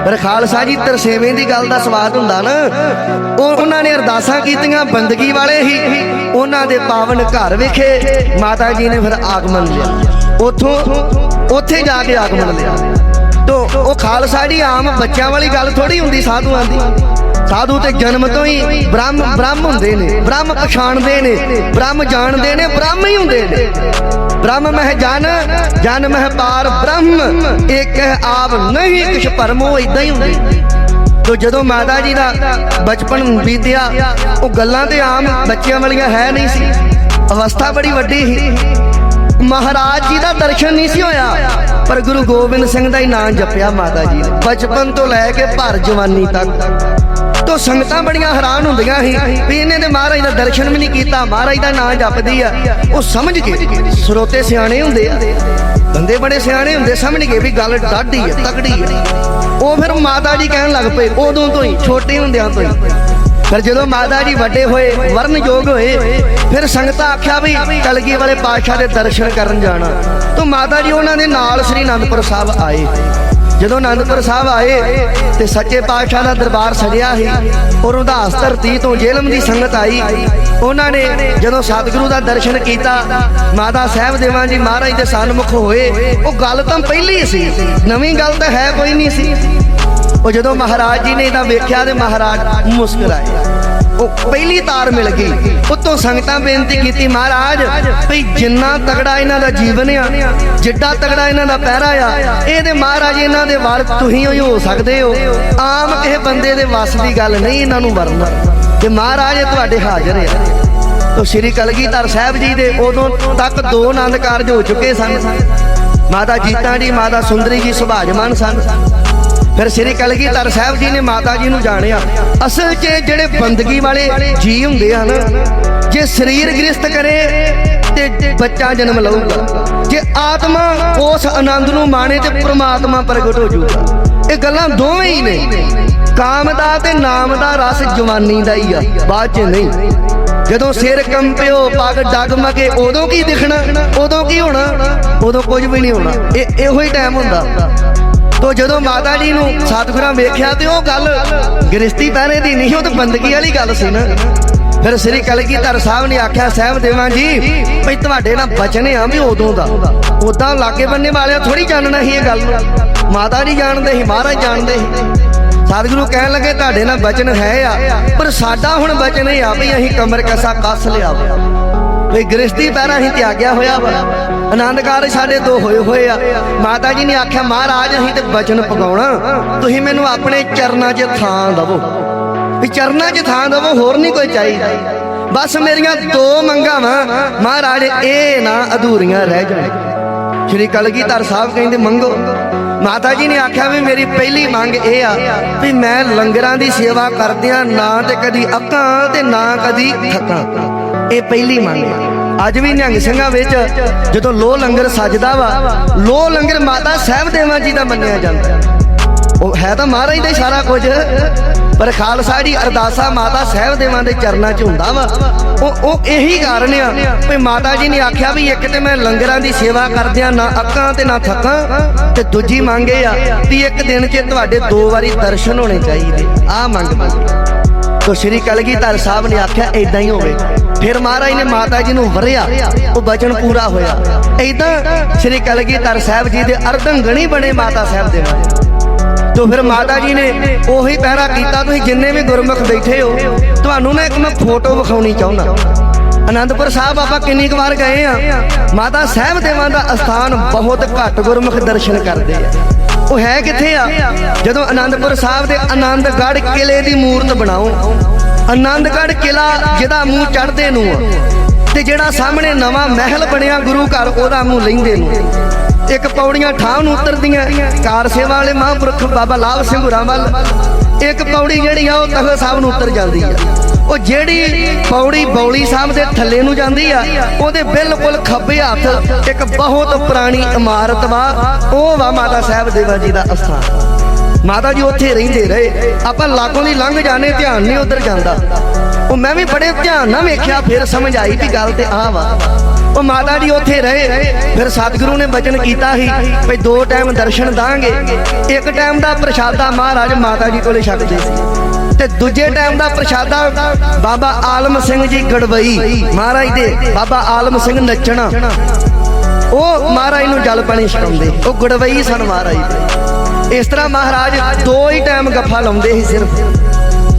ਪਰ ਖਾਲਸਾ ਜੀ, ਤਰਸੇਵੇਂ ਦੀ ਗੱਲ ਦਾ ਸਵਾਦ ਹੁੰਦਾ ਨਾ। ਉਹ ਉਹਨਾਂ ਨੇ ਅਰਦਾਸਾਂ ਕੀਤੀਆਂ ਬੰਦਗੀ ਵਾਲੇ ਹੀ। ਉਹਨਾਂ ਦੇ ਪਾਵਨ ਘਰ ਵਿਖੇ ਮਾਤਾ ਜੀ ਨੇ ਫਿਰ ਆਗਮਨ ਲਿਆ। ਉਥੋਂ, ਉੱਥੇ ਜਾ ਕੇ ਆਗਮਨ ਲਿਆ। ਤੋ, ਉਹ ਖਾਲਸਾ ਜੀ ਆਮ ਬੱਚਿਆਂ ਵਾਲੀ ਗੱਲ ਥੋੜੀ ਹੁੰਦੀ, ਸਾਧੂਆਂ ਦੀ। ਸਾਧੂ ਤੇ ਜਨਮ ਤੋਂ ਹੀ ਬ੍ਰਹਮ ਬ੍ਰਹਮ ਹੁੰਦੇ ਨੇ, ਬ੍ਰਹਮ ਪਛਾਣਦੇ ਨੇ, ਬ੍ਰਹਮ ਜਾਣਦੇ ਨੇ, ਬ੍ਰਹਮ ਹੀ ਹੁੰਦੇ ਨੇ। ਬ੍ਰਹਮ ਮਹਿ ਜਨ ਜਨ ਮਹਿ ਪਾਰ ਬ੍ਰਹਮ ਇੱਕ ਹੈ ਆਪ ਨਹੀਂ, ਕਿਛ ਭਰਮੋ ਇਦਾਂ ਹੀ ਹੁੰਦੇ ਤੋ ਜਦੋਂ ਮਾਤਾ ਜੀ ਦਾ ਬਚਪਨ ਬੀਤਿਆ, ਉਹ ਗੱਲਾਂ ਤੇ ਆਮ ਬੱਚਿਆਂ ਵਾਲੀਆਂ ਹੈ ਨਹੀਂ ਸੀ। ਅਵਸਥਾ ਬੜੀ ਵੱਡੀ ਸੀ। ਮਹਾਰਾਜ ਜੀ ਦਾ ਦਰਸ਼ਨ ਨਹੀਂ ਸੀ ਹੋਇਆ, ਪਰ ਗੁਰੂ ਗੋਬਿੰਦ ਸਿੰਘ ਦਾ ਹੀ ਨਾਮ ਜਪਿਆ ਮਾਤਾ ਜੀ ਨੇ। ਬਚਪਨ ਤੋਂ ਲੈ ਕੇ ਭਰ ਜਵਾਨੀ ਤੱਕ। ਤੋ ਸੰਗਤਾਂ ਬੜੀਆਂ ਹੈਰਾਨ ਹੁੰਦੀਆਂ ਸੀ ਵੀ ਇਹਨੇ ਤੇ ਮਹਾਰਾਜ ਦਾ ਦਰਸ਼ਨ ਵੀ ਨਹੀਂ ਕੀਤਾ, ਮਹਾਰਾਜ ਦਾ ਨਾਮ ਜਪਦੀ ਆ। ਉਹ ਸਮਝ ਗਏ ਸਰੋਤੇ ਸਿਆਣੇ ਹੁੰਦੇ ਆ। ਬੰਦੇ ਬੜੇ ਸਿਆਣੇ ਹੁੰਦੇ, ਸਮਝ ਗਏ ਵੀ ਗੱਲ ਡਾਢੀ ਆ, ਤਕੜੀ ਆ। ਉਹ ਫਿਰ ਮਾਤਾ ਜੀ ਕਹਿਣ ਲੱਗ ਪਏ, ਉਦੋਂ ਤੋਂ ਹੀ, ਛੋਟੇ ਹੁੰਦਿਆਂ ਤੋਂ ਹੀ। ਫਿਰ ਜਦੋਂ ਮਾਤਾ ਜੀ ਵੱਡੇ ਹੋਏ ਵਰਨ ਯੋਗ ਹੋਏ, ਫਿਰ ਸੰਗਤਾਂ ਆਖਿਆ ਵੀ ਕਲਗੀ ਵਾਲੇ ਪਾਤਸ਼ਾਹ ਦੇ ਦਰਸ਼ਨ ਕਰਨ ਜਾਣਾ। ਤਾਂ ਮਾਤਾ ਜੀ ਉਹਨਾਂ ਦੇ ਨਾਲ ਸ੍ਰੀ ਅਨੰਦਪੁਰ ਸਾਹਿਬ ਆਏ। ਜਦੋਂ ਅਨੰਦਪੁਰ ਸਾਹਿਬ ਆਏ ਤੇ ਸੱਚੇ ਪਾਤਸ਼ਾਹ ਦਾ ਦਰਬਾਰ ਸਜਿਆ ਸੀ, ਔਰ ਉਦਾਸ ਧਰਤੀ ਤੋਂ ਜੇਲਮ ਦੀ ਸੰਗਤ ਆਈ। ਉਹਨਾਂ ਨੇ ਜਦੋਂ ਸਤਿਗੁਰੂ ਦਾ ਦਰਸ਼ਨ ਕੀਤਾ, ਮਾਤਾ ਸਾਹਿਬ ਦੇਵਾਂ ਜੀ ਮਹਾਰਾਜ ਦੇ ਸਨਮੁਖ ਹੋਏ, ਉਹ ਗੱਲ ਤਾਂ ਪਹਿਲੀ ਸੀ, ਨਵੀਂ ਗੱਲ ਤਾਂ ਹੈ ਕੋਈ ਨਹੀਂ ਸੀ। ਉਹ ਜਦੋਂ ਮਹਾਰਾਜ ਜੀ ਨੇ ਇਹਦਾ ਵੇਖਿਆ ਤੇ ਮਹਾਰਾਜ ਮੁਸਕਰਾਏ। ਪਹਿਲੀ ਤਾਰ ਮਿਲ ਗਈ। ਉਤੋਂ ਸੰਗਤਾਂ ਬੇਨਤੀ ਕੀਤੀ, ਮਹਾਰਾਜ, ਭਈ ਜਿੰਨਾ ਤਗੜਾ ਇਹਨਾਂ ਦਾ ਜੀਵਨ ਆ, ਜਿੱਡਾ ਤਗੜਾ ਇਹਨਾਂ ਦਾ ਪਹਿਰਾ ਆ, ਇਹਦੇ ਮਹਾਰਾਜ ਇਹਨਾਂ ਦੇ ਵਾਰ ਤੁਸੀਂ ਹੀ ਹੋ ਸਕਦੇ ਹੋ। ਆਮ ਕਿਸੇ ਬੰਦੇ ਦੇ ਵੱਸ ਦੀ ਗੱਲ ਨਹੀਂ ਇਹਨਾਂ ਨੂੰ ਵਰਨਾ ਤੇ ਮਹਾਰਾਜ ਤੁਹਾਡੇ ਹਾਜ਼ਰ ਆ। ਤੋ ਸ੍ਰੀ ਕਲਗੀਧਰ ਸਾਹਿਬ ਜੀ ਦੇ ਉਦੋਂ ਤੱਕ ਦੋ ਆਨੰਦ ਕਾਰਜ ਹੋ ਚੁੱਕੇ ਸਨ। ਮਾਤਾ ਜੀਤਾ ਜੀ, ਮਾਤਾ ਸੁੰਦਰੀ ਜੀ ਸੁਭਾਜਮਾਨ ਸਨ। ਫਿਰ ਸ੍ਰੀ ਕਲਗੀਧਰ ਸਾਹਿਬ ਜੀ ਨੇ ਮਾਤਾ ਜੀ ਨੂੰ ਜਾਣਿਆ। ਅਸਲ 'ਚ ਜਿਹੜੇ ਬੰਦਗੀ ਵਾਲੇ ਜੀ ਹੁੰਦੇ ਹਨ, ਜੇ ਸਰੀਰ ਗ੍ਰਸਤ ਕਰੇ ਤੇ ਬੱਚਾ ਜਨਮ ਲਊਗਾ। ਜੇ ਆਤਮਾ ਉਸ ਆਨੰਦ ਨੂੰ ਮਾਣੇ ਤੇ ਪ੍ਰਮਾਤਮਾ ਪ੍ਰਗਟ ਹੋ ਜਾਊਗਾ। ਇਹ ਗੱਲਾਂ ਦੋਵੇਂ ਹੀ ਨੇ। ਕਾਮ ਦਾ ਤੇ ਨਾਮ ਦਾ ਰਸ ਜਵਾਨੀ ਦਾ ਹੀ ਆ, ਬਾਅਦ 'ਚ ਨਹੀਂ। ਜਦੋਂ ਸਿਰ ਕੰਪਿਓ, ਪੱਗ ਡਗਮਗੇ, ਉਦੋਂ ਕੀ ਦਿਖਣਾ, ਉਦੋਂ ਕੀ ਹੋਣਾ, ਉਦੋਂ ਕੁਝ ਵੀ ਨਹੀਂ ਹੋਣਾ। ਇਹ ਇਹੋ ਹੀ ਟਾਈਮ ਹੁੰਦਾ। ਤੋ ਜਦੋਂ ਮਾਤਾ ਜੀ ਨੂੰ ਸਤਿਗੁਰਾਂ ਵੇਖਿਆ ਤੇ ਉਹ ਗੱਲ ਗ੍ਰਸਤੀ ਪਹਿਰੇ ਦੀ ਨਹੀਂ, ਉਹ ਤਾਂ ਬੰਦਗੀ ਵਾਲੀ ਗੱਲ ਸੀ ਨਾ। ਫਿਰ ਸ੍ਰੀ ਕਲਗੀਧਰ ਸਾਹਿਬ ਨੇ ਆਖਿਆ, ਸਾਹਿਬ ਦੇਵਾਂ ਜੀ, ਭਈ ਤੁਹਾਡੇ ਨਾਲ ਬਚਨੇ ਆ ਵੀ ਉਦੋਂ ਦਾ। ਉਦਾਂ ਲਾਗੇ ਬੰਨੇ ਵਾਲਿਆਂ ਥੋੜੀ ਜਾਣਨਾ ਸੀ ਇਹ ਗੱਲ ਨੂੰ। ਮਾਤਾ ਜੀ ਜਾਣਦੇ ਸੀ, ਮਹਾਰਾਜ ਜਾਣਦੇ ਸੀ। ਸਤਿਗੁਰੂ ਕਹਿਣ ਲੱਗੇ, ਤੁਹਾਡੇ ਨਾਲ ਬਚਨ ਹੈ ਆ, ਪਰ ਸਾਡਾ ਹੁਣ ਬਚਨ ਇਹ ਆ ਵੀ ਅਸੀਂ ਕਮਰ ਕਸਾ ਕੱਸ ਲਿਆ ਵੀ। ਗ੍ਰਸਤੀ ਪਹਿਰਾ ਹੀ ਤਿਆਗਿਆ ਹੋਇਆ ਵਾ। ਆਨੰਦ ਕਾਰਜ ਸਾਡੇ ਦੋ ਹੋਏ ਹੋਏ ਆ। ਮਾਤਾ ਜੀ ਨੇ ਆਖਿਆ, ਮਹਾਰਾਜ, ਅਸੀਂ ਤੇ ਬਚਨ ਪਗਾਉਣਾ। ਤੁਸੀਂ ਮੈਨੂੰ ਆਪਣੇ ਚਰਨਾਂ 'ਚ ਥਾਂ ਦਵੋ। ਵੀ ਚਰਨਾਂ 'ਚ ਥਾਂ ਦਵੋ, ਹੋਰ ਨਹੀਂ ਕੋਈ ਚਾਹੀਦਾ। ਬਸ ਮੇਰੀਆਂ ਦੋ ਮੰਗਾਂ ਵਾ। ਮਹਾਰਾਜ, ਇਹ ਨਾ ਅਧੂਰੀਆਂ ਰਹਿ ਜਾਣ। ਸ਼੍ਰੀ ਕਲਗੀਧਰ ਸਾਹਿਬ ਕਹਿੰਦੇ, ਮੰਗੋ। ਮਾਤਾ ਜੀ ਨੇ ਆਖਿਆ ਵੀ ਮੇਰੀ ਪਹਿਲੀ ਮੰਗ ਇਹ ਆ ਵੀ ਮੈਂ ਲੰਗਰਾਂ ਦੀ ਸੇਵਾ ਕਰਦਿਆਂ ਨਾ ਤੇ ਕਦੀ ਅੱਕਾਂ ਤੇ ਨਾ ਕਦੀ ਥੱਕਾਂ ਇਹ ਪਹਿਲੀ ਮੰਗ ਹੈ ਅੱਜ ਵੀ ਨਿਹੰਗ ਸਿੰਘਾਂ ਵਿੱਚ ਜਦੋਂ ਲੋਹ ਲੰਗਰ ਸਜਦਾ ਵਾ, ਲੋਹ ਲੰਗਰ ਮਾਤਾ ਸਾਹਿਬ ਦੇਵਾਂ ਜੀ ਦਾ ਮੰਨਿਆ ਜਾਂਦਾ। ਉਹ ਹੈ ਤਾਂ ਮਹਾਰਾਜ ਦਾ ਹੀ ਸਾਰਾ ਕੁਝ, ਪਰ ਖਾਲਸਾ ਜੀ ਅਰਦਾਸਾ ਮਾਤਾ ਸਾਹਿਬ ਦੇਵਾਂ ਦੇ ਚਰਨਾਂ 'ਚ ਹੁੰਦਾ ਵਾ। ਉਹ ਉਹ ਇਹੀ ਕਾਰਨ ਆ ਵੀ ਮਾਤਾ ਜੀ ਨੇ ਆਖਿਆ ਵੀ ਇੱਕ ਤੇ ਮੈਂ ਲੰਗਰਾਂ ਦੀ ਸੇਵਾ ਕਰਦਿਆਂ ਨਾ ਅੱਕਾਂ ਤੇ ਨਾ ਥੱਕਾਂ, ਤੇ ਦੂਜੀ ਮੰਗ ਇਹ ਆ ਵੀ ਇੱਕ ਦਿਨ 'ਚ ਤੁਹਾਡੇ ਦੋ ਵਾਰੀ ਦਰਸ਼ਨ ਹੋਣੇ ਚਾਹੀਦੇ। ਆ ਮੰਗ ਮੰਗੀ। ਤੋ ਸ਼੍ਰੀ ਕਲਗੀਧਰ ਸਾਹਿਬ ਨੇ ਆਖਿਆ ਇਦਾਂ ਹੀ ਹੋਵੇ। ਫਿਰ ਮਹਾਰਾਜ ਨੇ ਮਾਤਾ ਜੀ ਨੂੰ ਵਰਿਆ, ਉਹ ਬਚਨ ਪੂਰਾ ਹੋਇਆ। ਇਦਾਂ ਸ਼੍ਰੀ ਕਲਗੀਧਰ ਸਾਹਿਬ ਜੀ ਦੇ ਅਰਧੰਗਣੀ ਬਣੇ ਮਾਤਾ ਸਾਹਿਬ ਦੇ ਨਾਲ। ਤੋ ਫਿਰ ਮਾਤਾ ਜੀ ਨੇ ਉਹੀ ਪਹਿਰਾ ਕੀਤਾ, ਤੁਸੀਂ ਜਿੰਨੇ ਵੀ ਗੁਰਮੁਖ ਬੈਠੇ ਹੋ, ਤੁਹਾਨੂੰ ਮੈਂ ਇੱਕ ਮੈਂ ਫੋਟੋ ਵਿਖਾਉਣੀ ਚਾਹੁੰਦਾ। ਅਨੰਦਪੁਰ ਸਾਹਿਬ ਆਪਾਂ ਕਿੰਨੀ ਕੁ ਵਾਰ ਗਏ ਆ। ਮਾਤਾ ਸਾਹਿਬ ਦੇਵਾਂ ਦਾ ਅਸਥਾਨ ਬਹੁਤ ਘੱਟ ਗੁਰਮੁਖ ਦਰਸ਼ਨ ਕਰਦੇ ਆ। ਉਹ ਹੈ ਕਿੱਥੇ ਆ? ਜਦੋਂ ਅਨੰਦਪੁਰ ਸਾਹਿਬ ਦੇ ਆਨੰਦਗੜ੍ਹ ਕਿਲੇ ਦੀ ਮੂਰਤ ਬਣਾਓ। ਆਨੰਦਗੜ੍ਹ ਕਿਲਾ ਜਿਹਦਾ ਮੂੰਹ ਚੜ੍ਹਦੇ ਨੂੰ ਆ ਤੇ ਜਿਹੜਾ ਸਾਹਮਣੇ ਨਵਾਂ ਮਹਿਲ ਬਣਿਆ ਗੁਰੂ ਘਰ, ਉਹਦਾ ਮੂੰਹ ਲੈਂਦੇ ਨੂੰ ਇੱਕ ਪੌੜੀਆਂ ਠਾਹ ਨੂੰ ਉਤਰਦੀਆਂ, ਕਾਰ ਸੇਵਾ ਵਾਲੇ ਮਹਾਂਪੁਰਖ ਬਾਬਾ ਲਾਭ ਸਿੰਘ ਹੁਰਾਂ ਵੱਲ। ਇੱਕ ਪੌੜੀ ਜਿਹੜੀ ਆ, ਉਹ ਤਖਤ ਸਾਹਿਬ ਨੂੰ ਉੱਤਰ ਜਾਂਦੀ ਆ। ਉਹ ਜਿਹੜੀ ਪੌੜੀ ਬੌਲੀ ਸਾਹਿਬ ਦੇ ਥੱਲੇ ਨੂੰ ਜਾਂਦੀ ਆ, ਉਹਦੇ ਬਿਲਕੁਲ ਖੱਬੇ ਹੱਥ ਇੱਕ ਬਹੁਤ ਪੁਰਾਣੀ ਇਮਾਰਤ ਵਾ। ਉਹ ਵਾ ਮਾਤਾ ਸਾਹਿਬ ਦੇਵਾ ਜੀ ਦਾ ਅਸਥਾਨ ਮਾਤਾ ਜੀ ਉੱਥੇ ਰਹਿੰਦੇ ਰਹੇ। ਆਪਾਂ ਲਾਗੋਂ ਦੀ ਲੰਘ ਜਾਣੇ ਧਿਆਨ ਨਹੀਂ ਉਧਰ ਜਾਂਦਾ। ਉਹ ਮੈਂ ਵੀ ਬੜੇ ਧਿਆਨ ਨਾਲ ਵੇਖਿਆ, ਫਿਰ ਸਮਝ ਆਈ ਵੀ ਗੱਲ ਤੇ ਆ ਵਾ। ਉਹ ਮਾਤਾ ਜੀ ਉੱਥੇ ਰਹੇ। ਫਿਰ ਸਤਿਗੁਰੂ ਨੇ ਬਚਨ ਕੀਤਾ ਸੀ ਵੀ ਦੋ ਟਾਈਮ ਦਰਸ਼ਨ ਦਾਂਗੇ। ਇੱਕ ਟਾਈਮ ਦਾ ਪ੍ਰਸ਼ਾਦਾ ਮਹਾਰਾਜ ਮਾਤਾ ਜੀ ਕੋਲੇ ਛਕਦੇ ਸੀ। ਤੇ ਦੂਜੇ ਟਾਈਮ ਦਾ ਪ੍ਰਸ਼ਾਦਾ ਬਾਬਾ ਆਲਮ ਸਿੰਘ ਜੀ ਗੜਵਈ ਮਹਾਰਾਜ ਦੇ ਬਾਬਾ ਆਲਮ ਸਿੰਘ ਨੱਚਣਾ। ਉਹ ਮਹਾਰਾਜ ਨੂੰ ਜਲ ਪਾਣੀ ਛਕਾਉਂਦੇ। ਉਹ ਗੜਵਈ ਸਨ ਮਹਾਰਾਜ। ਇਸ ਤਰ੍ਹਾਂ ਮਹਾਰਾਜ ਦੋ ਹੀ ਟਾਈਮ ਗੱਫਾ ਲਾਉਂਦੇ ਸੀ ਸਿਰਫ।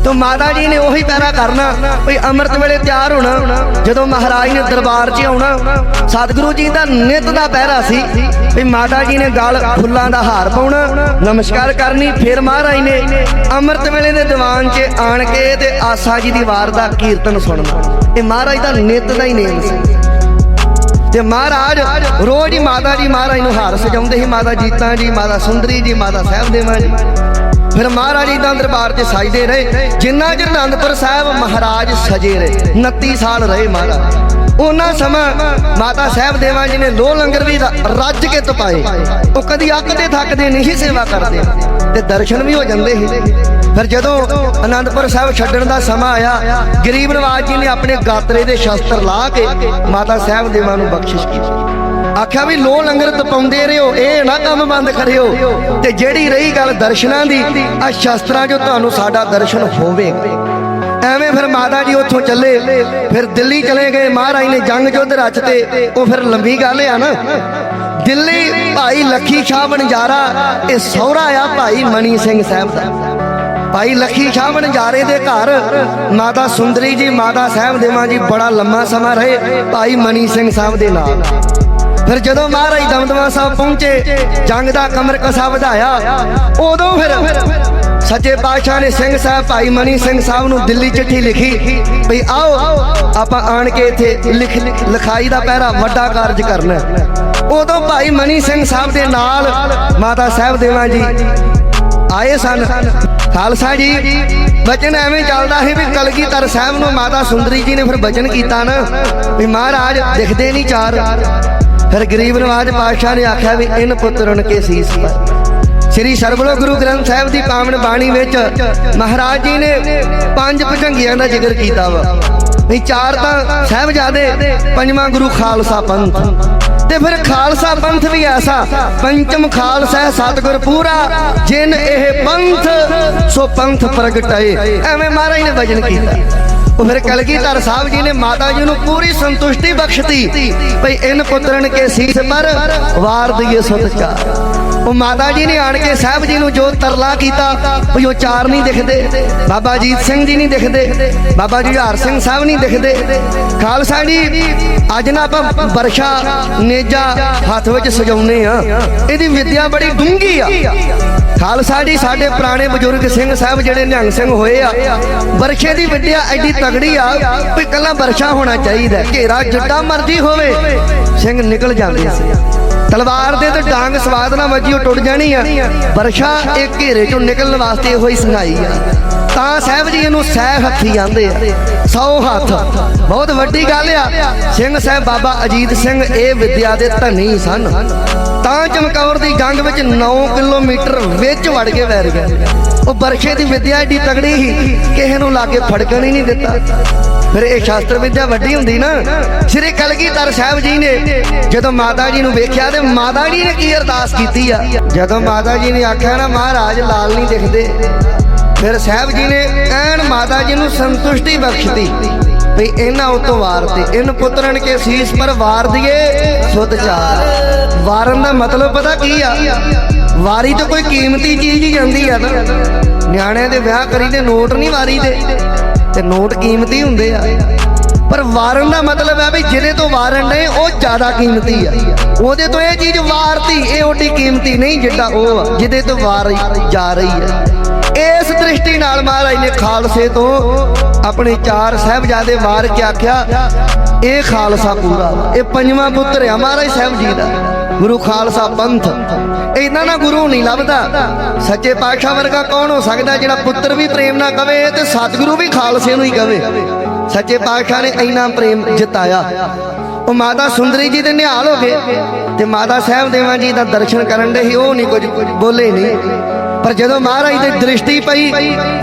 ਤੋ ਮਾਤਾ ਜੀ ਨੇ ਉਹੀ ਪੈਰਾ ਕਰਨਾ, ਵੀ ਅੰਮ੍ਰਿਤ ਵੇਲੇ ਤਿਆਰ ਹੋਣਾ, ਜਦੋਂ ਮਹਾਰਾਜ ਨੇ ਦਰਬਾਰ 'ਚ ਆਉਣਾ। ਸਤਿਗੁਰੂ ਜੀ ਦਾ ਨਿਤ ਦਾ ਪਹਿਰਾ ਸੀ, ਵੀ ਮਾਤਾ ਜੀ ਨੇ ਗਲ ਫੁੱਲਾਂ ਦਾ ਹਾਰ ਪਾਉਣਾ। ਨਮਸਕਾਰ ਕਰਨੀ ਫਿਰ ਮਹਾਰਾਜ ਨੇ ਅੰਮ੍ਰਿਤ ਵੇਲੇ ਦੇ ਦੀਵਾਨ 'ਚ ਆਣ ਕੇ ਤੇ ਆਸਾ ਜੀ ਦੀ ਵਾਰ ਦਾ ਕੀਰਤਨ ਸੁਣਨਾ। ਇਹ ਮਹਾਰਾਜ ਦਾ ਨਿਤ ਦਾ ਹੀ ਨੇਮ ਸੀ। ਤੇ ਮਹਾਰਾਜ ਰੋਜ਼ ਹੀ ਮਾਤਾ ਜੀ ਮਹਾਰਾਜ ਨੂੰ ਹਾਰ ਸਜਾਉਂਦੇ ਸੀ। ਮਾਤਾ ਜੀਤਾਂ ਜੀ, ਮਾਤਾ ਸੁੰਦਰੀ ਜੀ, ਮਾਤਾ ਸਾਹਿਬ ਦੇਵਾਂ ਜੀ। ਫਿਰ ਮਹਾਰਾਜ ਜੀ ਦਾ ਦਰਬਾਰ 'ਚ ਸਜਦੇ ਰਹੇ। ਜਿੰਨਾ ਚਿਰ ਅਨੰਦਪੁਰ ਸਾਹਿਬ ਮਹਾਰਾਜ ਸਜੇ ਰਹੇ। 29 ਸਾਲ ਰਹੇ ਮਹਾਰਾਜ। ਉਹਨਾਂ ਸਮਾਂ ਮਾਤਾ ਸਾਹਿਬ ਦੇਵਾਂ ਜੀ ਨੇ ਲੋ ਲੰਗਰ ਵੀ ਰੱਜ ਕੇ ਤਪਾਏ। ਉਹ ਕਦੀ ਅੱਕਦੇ ਥੱਕਦੇ ਨਹੀਂ ਸੇਵਾ ਕਰਦੇ। ਤੇ ਦਰਸ਼ਨ ਵੀ ਹੋ ਜਾਂਦੇ ਸੀ। ਫਿਰ ਜਦੋਂ ਅਨੰਦਪੁਰ ਸਾਹਿਬ ਛੱਡਣ ਦਾ ਸਮਾਂ ਆਇਆ, ਗਰੀਬ ਨਵਾਜ ਜੀ ਨੇ ਆਪਣੇ ਗਾਤਰੇ ਦੇ ਸ਼ਸਤਰ ਲਾ ਕੇ ਮਾਤਾ ਸਾਹਿਬ ਦੇਵਾਂ ਨੂੰ ਬਖਸ਼ਿਸ਼ ਕੀਤੀ। ਆਖਿਆ ਵੀ ਲੋ ਲੰਗਰ ਤਪਾਉਂਦੇ ਰਿਓ ਇਹ ਨਾ ਕੰਮ ਬੰਦ ਕਰਿਓ। ਤੇ ਜਿਹੜੀ ਰਹੀ ਗੱਲ ਦਰਸ਼ਨਾਂ ਦੀ ਆ ਸ਼ਸਤਰਾਂ 'ਚੋਂ ਤੁਹਾਨੂੰ ਸਾਡਾ ਦਰਸ਼ਨ ਹੋਵੇ। ਐਵੇਂ ਫਿਰ ਮਾਤਾ ਜੀ ਉੱਥੋਂ ਚੱਲੇ, ਫਿਰ ਦਿੱਲੀ ਚਲੇ ਗਏ, ਮਹਾਰਾਜ ਨੇ ਜੰਗ ਯੁੱਧ ਰਚਤੇ ਉਹ ਫਿਰ ਲੰਬੀ ਗੱਲ ਆ ਨਾ। ਦਿੱਲੀ ਭਾਈ ਲੱਖੀ ਸ਼ਾਹ ਬਣਜਾਰਾ ਇਹ ਸਹੁਰਾ ਆ ਭਾਈ ਮਣੀ ਸਿੰਘ ਸਾਹਿਬ ਦਾ। ਭਾਈ ਲੱਖੀ ਸ਼ਾਹ ਬਣਜਾਰੇ ਦੇ ਘਰ, ਮਾਤਾ ਸੁੰਦਰੀ ਜੀ, ਮਾਤਾ ਸਾਹਿਬ ਦੇਵਾਂ ਜੀ, ਬੜਾ ਲੰਮਾ ਸਮਾਂ ਰਹੇ, ਭਾਈ ਮਣੀ ਸਿੰਘ ਸਾਹਿਬ ਦੇ ਨਾਲ। ਫਿਰ ਜਦੋਂ ਮਹਾਰਾਜ ਦਮਦਮਾ ਸਾਹਿਬ ਪਹੁੰਚੇ, ਜੰਗ ਦਾ ਕਮਰ ਕਸਾ ਵਧਾਇਆ, ਉਦੋਂ ਫਿਰ ਸੱਚੇ ਪਾਤਸ਼ਾਹ ਨੇ ਸਿੰਘ ਸਾਹਿਬ ਭਾਈ ਮਨੀ ਸਿੰਘ ਸਾਹਿਬ ਨੂੰ ਦਿੱਲੀ ਚਿੱਠੀ ਲਿਖੀ ਵੀ ਆਓ, ਆਪਾਂ ਆਣ ਕੇ ਇੱਥੇ ਲਿਖ, ਲਿਖਾਈ ਦਾ ਪਹਿਰਾ ਵੱਡਾ ਕਾਰਜ ਕਰਨਾ। ਉਦੋਂ ਭਾਈ ਮਨੀ ਸਿੰਘ ਸਾਹਿਬ ਦੇ ਨਾਲ ਮਾਤਾ ਸਾਹਿਬ ਦੇਵਾਂ ਜੀ ਆਏ ਸਨ। ਖਾਲਸਾ ਜੀ, ਬਚਨ ਐਵੇਂ ਚੱਲਦਾ ਸੀ ਵੀ ਕਲਗੀਧਰ ਸਾਹਿਬ ਨੂੰ ਮਾਤਾ ਸੁੰਦਰੀ ਜੀ ਨੇ ਫਿਰ ਬਚਨ ਕੀਤਾ ਨਾ, ਵੀ ਮਹਾਰਾਜ ਦਿਖਦੇ ਨਹੀਂ ਚਾਰ। ਫਿਰ ਗਰੀਬ ਨਵਾਜ ਪਾਤਸ਼ਾਹ ਨੇ ਆਖਿਆ ਵੀ ਇਨ ਪੁੱਤਰਨ ਕੇ ਸੀਸ ਪਰ ਸ੍ਰੀ ਸਰਬਲੋ ਗੁਰੂ ਗ੍ਰੰਥ ਸਾਹਿਬ ਦੀ ਪਾਵਨ ਬਾਣੀ ਵਿੱਚ ਮਹਾਰਾਜ ਜੀ ਨੇ ਪੰਜ ਭਜੰਗੀਆਂ ਦਾ ਜ਼ਿਕਰ ਕੀਤਾ ਵਾ। ਵੀ ਚਾਰ ਤਾਂ ਸਾਹਿਬਜ਼ਾਦੇ, ਪੰਜਵਾਂ ਗੁਰੂ ਖਾਲਸਾ ਪੰਥ। ਤੇ ਫਿਰ ਖਾਲਸਾ ਪੰਥ ਵੀ ਐਸਾ, ਪੰਚਮ ਖਾਲਸਾ ਹੈ ਸਤਿਗੁਰ ਪੂਰਾ, ਜਿਨ ਇਹ ਪੰਥ, ਸੋ ਪੰਥ ਪ੍ਰਗਟਾਏ। ਐਵੇਂ ਮਹਾਰਾਜ ਨੇ ਵਜਨ ਕੀਤਾ। ਉਹ ਫਿਰ ਕਲਗੀਧਰ ਸਾਹਿਬ ਜੀ ਨੇ ਮਾਤਾ ਜੀ ਨੂੰ ਪੂਰੀ ਸੰਤੁਸ਼ਟੀ ਬਖਸ਼ਤੀ ਭਈ ਇਨ ਪੁੱਤਰਨ ਕੇ ਸੀਸ ਪਰ ਵਾਰ ਦਈਏ ਸਤਕਾਰ। ਉਹ ਮਾਤਾ ਜੀ ਨੇ ਆਣ ਕੇ ਸਾਹਿਬ ਜੀ ਨੂੰ ਜੋ ਤਰਲਾ ਕੀਤਾ ਵੀ ਉਹ ਚਾਰ ਨਹੀਂ ਦਿਖਦੇ, ਬਾਬਾ ਜੀਤ ਸਿੰਘ ਜੀ ਨਹੀਂ ਦਿਖਦੇ, ਬਾਬਾ ਜੁਝਾਰ ਸਿੰਘ ਸਾਹਿਬ ਨਹੀਂ ਦਿਖਦੇ। ਖਾਲਸਾ ਜੀ, ਅੱਜ ਨਾ ਆਪਾਂ ਵਰਸ਼ਾ ਨੇਜਾ ਹੱਥ ਵਿੱਚ ਸਜਾਉਨੇ ਆ। ਇਹਦੀ ਵਿਦਿਆ ਬੜੀ ਡੂੰਗੀ ਆ। ਖਾਲਸਾ ਜੀ, ਸਾਡੇ ਪੁਰਾਣੇ ਬਜ਼ੁਰਗ ਸਿੰਘ ਸਾਹਿਬ ਜਿਹੜੇ ਨਿਹੰਗ ਸਿੰਘ ਹੋਏ ਆ, ਵਰਸ਼ੇ ਦੀ ਵਿਦਿਆ ਐਡੀ ਤਗੜੀ ਆ, ਵੀ ਕੱਲਾ ਵਰਸ਼ਾ ਹੋਣਾ ਚਾਹੀਦਾ ਘੇਰਾ ਜਿੱਡਾ ਮਰਜ਼ੀ ਹੋਵੇ, ਸਿੰਘ ਨਿਕਲ ਜਾਂਦੇ ਸੀ। ਤਲਵਾਰ ਦੇ ਤੇ ਡਾਂਗ ਸਵਾਦ ਨਾਲ ਵੱਜੀ ਉਹ ਟੁੱਟ ਜਾਣੀ ਆ। ਵਰਸ਼ਾ ਇਹ ਘੇਰੇ ਚੋਂ ਨਿਕਲਣ ਵਾਸਤੇ ਇਹੋ ਹੀ ਸੰਘਾਈ ਆ। ਤਾਂ ਸਾਹਿਬ ਜੀ ਇਹਨੂੰ ਸਹਿ ਹੱਥੀ ਆਂਦੇ ਆ। ਸੌ ਹੱਥ। ਬਹੁਤ ਵੱਡੀ ਗੱਲ ਆ। ਸਿੰਘ ਸਾਹਿਬ ਬਾਬਾ ਅਜੀਤ ਸਿੰਘ ਇਹ ਵਿਦਿਆ ਦੇ ਧਨੀ ਸਨ। ਤਾਂ ਚਮਕੌਰ ਦੀ ਜੰਗ ਵਿੱਚ 9 ਕਿਲੋਮੀਟਰ ਵਿੱਚ ਵੜ ਕੇ ਵੈਰ ਗਏ ਉਹ ਬਰਸ਼ੇ ਦੀ ਵਿਦਿਆ ਏਡੀ ਤਗੜੀ ਸੀ ਕਿਸੇ ਨੂੰ ਲਾਗੇ ਫੜਕਣ ਹੀ ਨਹੀਂ ਦਿੱਤਾ। ਫਿਰ ਇਹ ਸ਼ਾਸਤਰ ਵਿਦਿਆ ਵੱਡੀ ਹੁੰਦੀ ਨਾ। ਸ੍ਰੀ ਕਲਗੀਧਰ ਸਾਹਿਬ ਜੀ ਨੇ ਜਦੋਂ ਮਾਤਾ ਜੀ ਨੂੰ ਵੇਖਿਆ ਤੇ ਮਾਤਾ ਜੀ ਨੇ ਕੀ ਅਰਦਾਸ ਕੀਤੀ ਆ? ਜਦੋਂ ਮਾਤਾ ਜੀ ਨੇ ਆਖਿਆ ਨਾ, ਮਹਾਰਾਜ, ਲਾਲ ਨਹੀਂ ਦਿਖਦੇ। ਫਿਰ ਸਾਹਿਬ ਜੀ ਨੇ ਐਨ ਮਾਤਾ ਜੀ ਨੂੰ ਸੰਤੁਸ਼ਟੀ ਬਖਸ਼ਤੀ ਵੀ ਇਹਨਾਂ ਉਤੋਂ ਵਾਰ ਤੇ ਇਨ ਪੁੱਤਰਨ ਕੇ ਸੀਸ ਪਰ ਵਾਰ ਦੀਏ, ਸੁਧ ਚਾਰ। ਵਾਰਨ ਦਾ ਮਤਲਬ ਪਤਾ ਕੀ ਆ? ਵਾਰੀ ਤਾਂ ਕੋਈ ਕੀਮਤੀ ਚੀਜ਼ ਹੀ ਜਾਂਦੀ ਆ ਨਾ। ਨਿਆਣਿਆਂ ਦੇ ਵਿਆਹ ਕਰੀ ਤੇ ਨੋਟ ਨਹੀਂ ਵਾਰੀ ਦੇ। ਤੇ ਨੋਟ ਕੀਮਤੀ ਹੁੰਦੇ ਆ। ਪਰ ਵਾਰਨ ਦਾ ਮਤਲਬ ਹੈ ਵੀ ਜਿਹਦੇ ਤੋਂ ਵਾਰਨ ਨੇ, ਉਹ ਜ਼ਿਆਦਾ ਕੀਮਤੀ ਆ। ਉਹਦੇ ਤੋਂ ਇਹ ਚੀਜ਼ ਵਾਰਤੀ, ਇਹ ਓਡੀ ਕੀਮਤੀ ਨਹੀਂ ਜਿੱਡਾ ਉਹ ਆ, ਜਿਹਦੇ ਤੋਂ ਵਾਰ ਜਾ ਰਹੀ ਹੈ ਇਸ ਦ੍ਰਿਸ਼ਟੀ ਨਾਲ ਮਹਾਰਾਜ ਨੇ ਖਾਲਸੇ ਤੋਂ ਆਪਣੇ ਚਾਰ ਸਾਹਿਬਜ਼ਾਦੇ ਵਾਰ ਕੇ ਆਖਿਆ, ਇਹ ਖਾਲਸਾ ਪੂਰਾ, ਇਹ ਪੰਜਵਾਂ ਪੁੱਤਰ ਆ, ਮਹਾਰਾਜ ਸਾਹਿਬ ਜੀ ਦਾ ਗੁਰੂ ਖਾਲਸਾ ਪੰਥ। ਇਹਨਾਂ ਨਾਲ ਗੁਰੂ ਨਹੀਂ ਲੱਭਦਾ। ਸੱਚੇ ਪਾਤਸ਼ਾਹ ਵਰਗਾ ਕੌਣ ਹੋ ਸਕਦਾ ਜਿਹੜਾ ਪੁੱਤਰ ਵੀ ਪ੍ਰੇਮ ਨਾਲ ਕਵੇ ਤੇ ਸਤਿਗੁਰੂ ਵੀ ਖਾਲਸੇ ਨੂੰ ਹੀ ਕਵੇ? ਸੱਚੇ ਪਾਤਸ਼ਾਹ ਨੇ ਇੰਨਾ ਪ੍ਰੇਮ ਜਿਤਾਇਆ। ਉਹ ਮਾਤਾ ਸੁੰਦਰੀ ਜੀ ਦੇ ਨਿਹਾਲ ਹੋ ਗਏ ਤੇ ਮਾਤਾ ਸਾਹਿਬ ਦੇਵਾਂ ਜੀ ਦਾ ਦਰਸ਼ਨ ਕਰਨ ਦੇ ਹੀ ਉਹ ਨਹੀਂ ਕੁਝ ਬੋਲੇ ਨਹੀਂ। ਪਰ ਜਦੋਂ ਮਹਾਰਾਜ ਦੀ ਦ੍ਰਿਸ਼ਟੀ ਪਈ,